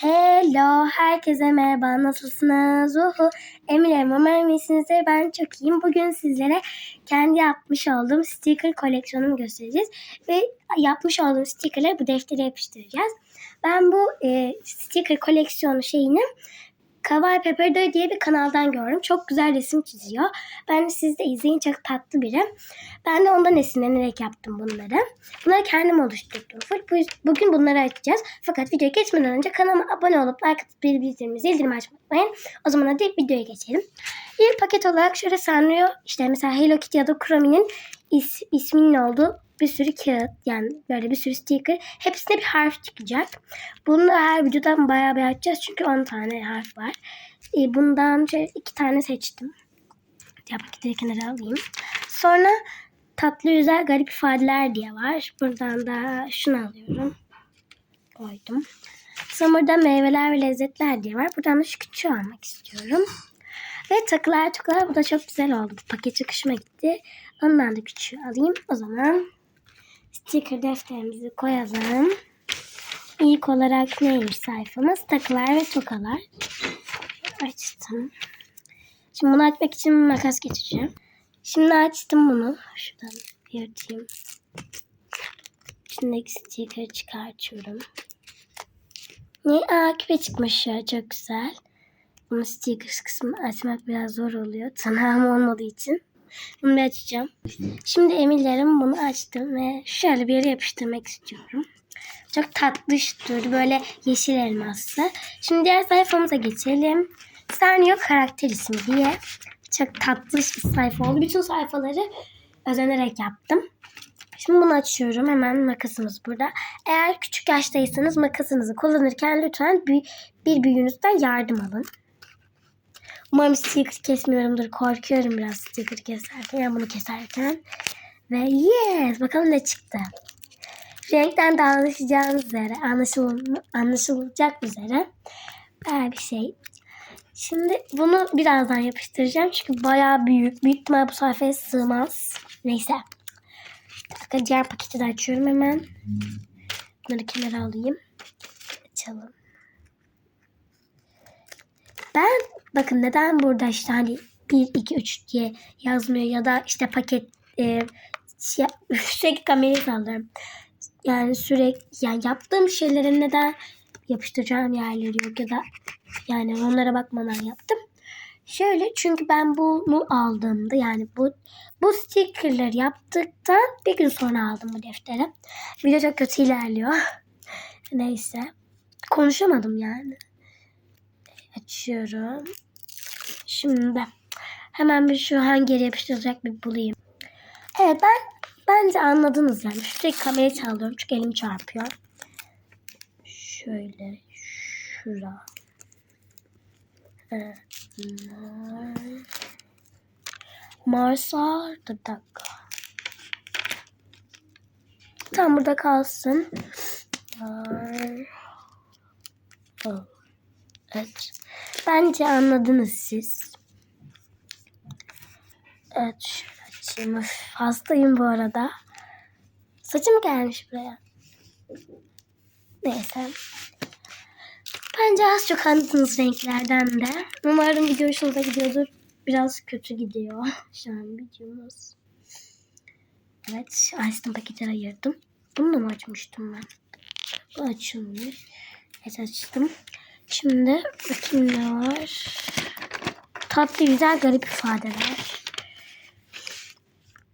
Hello, herkese merhaba. Nasılsınız? Uhu. Eminim umarım iyisinizdir. Ben çok iyiyim. Bugün sizlere kendi yapmış olduğum sticker koleksiyonumu göstereceğiz. Ve yapmış olduğum stickerları bu deftere yapıştıracağız. Ben bu e, sticker koleksiyonu şeyini Kawaii Pepper Doy diye bir kanaldan gördüm. Çok güzel resim çiziyor. Ben siz de izleyin çok tatlı biri. Ben de ondan esinlenerek yaptım bunları. Bunları kendim oluşturdum. Bugün bunları açacağız. Fakat videoya geçmeden önce kanalıma abone olup like atıp bir bildirim açmayı. O zaman hadi videoya geçelim. Bir paket olarak şöyle sanıyor. İşte mesela Hello Kitty ya da Chrome'nin is, isminin olduğu bir sürü kağıt yani böyle bir sürü sticker. Hepsinde bir harf çıkacak. Bunu her videodan bayağı bir açacağız çünkü 10 tane harf var. E, bundan şöyle iki tane seçtim. Ya paketleri kenara alayım. Sonra tatlı güzel garip ifadeler diye var. Buradan da şunu alıyorum. Koydum. Sonra burada meyveler ve lezzetler diye var. Buradan da şu küçüğü almak istiyorum. Ve takılar tuklar bu da çok güzel oldu. Bu paket çıkışıma gitti. Ondan da küçüğü alayım. O zaman sticker defterimizi koyalım. İlk olarak neymiş sayfamız? Takılar ve tokalar. Açtım. Şimdi bunu açmak için makas getireceğim. Şimdi açtım bunu. Şuradan yırtayım. İçindeki sticker çıkartıyorum. Ne? Aa küpe çıkmış ya. Çok güzel. Bunu sticker kısmını açmak biraz zor oluyor. Tırnağım olmadığı için. Bunu açacağım. Şimdi emirlerim bunu açtım ve şöyle bir yere yapıştırmak istiyorum. Çok tatlış durdu. Böyle yeşil elmaslı. Şimdi diğer sayfamıza geçelim. Sanyo karakter ismi diye. Çok tatlı bir sayfa oldu. Bütün sayfaları özenerek yaptım. Şimdi bunu açıyorum. Hemen makasımız burada. Eğer küçük yaştaysanız makasınızı kullanırken lütfen bir, bir büyüğünüzden yardım alın. Umarım sticker kesmiyorumdur. Korkuyorum biraz sticker keserken. Yani bunu keserken. Ve yes! Bakalım ne çıktı. Renkten de anlaşacağınız üzere, anlaşıl anlaşılacak üzere böyle bir şey. Şimdi bunu birazdan yapıştıracağım çünkü bayağı büyük. Büyük ihtimal bu sayfaya sığmaz. Neyse. Dakika diğer paketi de açıyorum hemen. Bunları kenara alayım. Açalım. Ben bakın neden burada işte hani 1, 2, 3 diye yazmıyor ya da işte paket e, şey, sürekli kamerayı sallıyorum. Yani sürekli yani yaptığım şeylerin neden yapıştıracağım yerleri yok ya da yani onlara bakmadan yaptım. Şöyle çünkü ben bunu aldığımda yani bu bu stickerler yaptıktan bir gün sonra aldım bu defteri. Video çok kötü ilerliyor. Neyse. Konuşamadım yani. Açıyorum. Şimdi hemen bir şu hangi yapıştıracak bir bulayım. Evet ben bence anladınız yani. Sürekli kamerayı çalıyorum çünkü elim çarpıyor. Şöyle şura. Evet. Mar- Marsa bir dakika. Tam burada kalsın. Evet. Bence anladınız siz. Evet şöyle açayım. Hastayım bu arada. Saçım gelmiş buraya. Neyse. Bence az çok anladınız renklerden de. Umarım video hoşunuza gidiyordur. Biraz kötü gidiyor şu an videomuz. Evet açtım paketleri ayırdım. Bunu da mı açmıştım ben? Bu açılmıyor. Evet açtım. Şimdi bakayım ne var. Tatlı güzel garip ifadeler.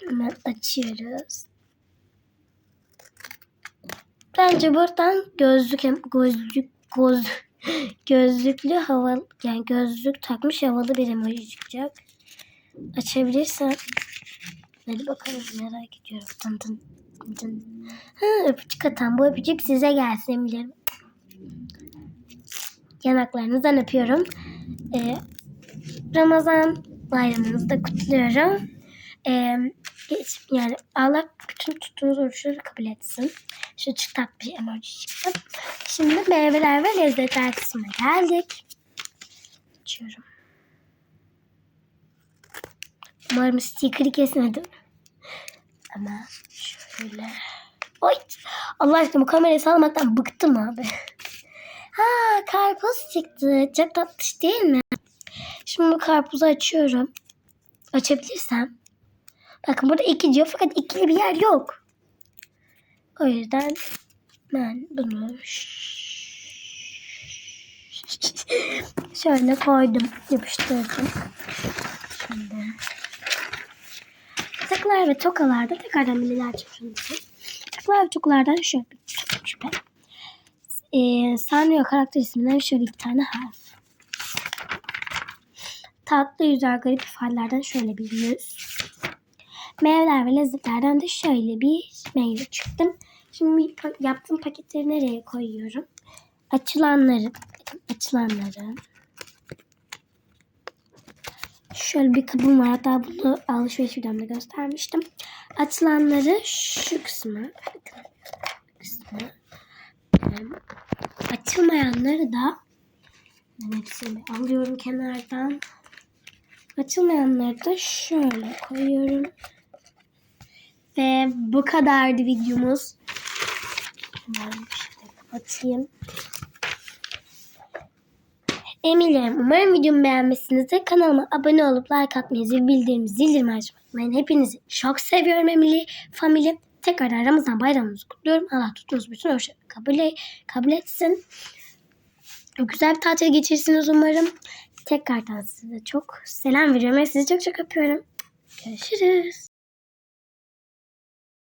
Hemen açıyoruz. Bence buradan gözlük gözlük göz gözlüklü havalı yani gözlük takmış havalı bir emoji çıkacak. Açabilirsem. Hadi bakalım merak ediyorum. Dın dın dın. Ha, öpücük atan bu öpücük size gelsin eminim. Yanaklarınızdan öpüyorum. Ee, Ramazan bayramınızı da kutluyorum. Ee, geç, yani Allah bütün tuttuğunuz oruçları kabul etsin. Şu çıtak bir emoji çıktı. Şimdi meyveler ve lezzetler kısmına geldik. Açıyorum. Umarım sticker'ı kesmedim. Ama şöyle. Oy! Allah aşkına bu kamerayı salmaktan bıktım abi. Ha karpuz çıktı. Çok tatlış değil mi? Şimdi bu karpuzu açıyorum. Açabilirsem. Bakın burada iki diyor fakat ikili bir yer yok. O yüzden ben bunu şöyle koydum. Yapıştırdım. Şimdi. Takılar ve tokalarda tekrardan milliler çıkmışım. Takılar ve tokalardan şöyle bir şüphe. Ee, Sanrio karakter isminden şöyle iki tane harf. Tatlı yüzer garip ifadelerden şöyle bir yüz. Meyveler ve lezzetlerden de şöyle bir meyve çıktım. Şimdi yaptığım paketleri nereye koyuyorum? Açılanları, açılanları. Şöyle bir kabım var. Hatta bunu alışveriş videomda göstermiştim. Açılanları şu kısma. Bakın. Bu Ee, Açılmayanları da ben hepsini alıyorum kenardan. Açılmayanları da şöyle koyuyorum. Ve bu kadardı videomuz. Hemen kapatayım. Eminim. Umarım videomu beğenmişsinizdir. Kanalıma abone olup like atmayı, zil bildirim, zildirimi açmayı unutmayın. Hepinizi çok seviyorum Emily Family. Tekrardan Ramazan bayramınızı kutluyorum. Allah tuttuğunuz bütün hoşça kabul, kabul etsin. Güzel bir tatil geçirsiniz umarım. Tekrardan size çok selam veriyorum ve sizi çok çok öpüyorum. Görüşürüz.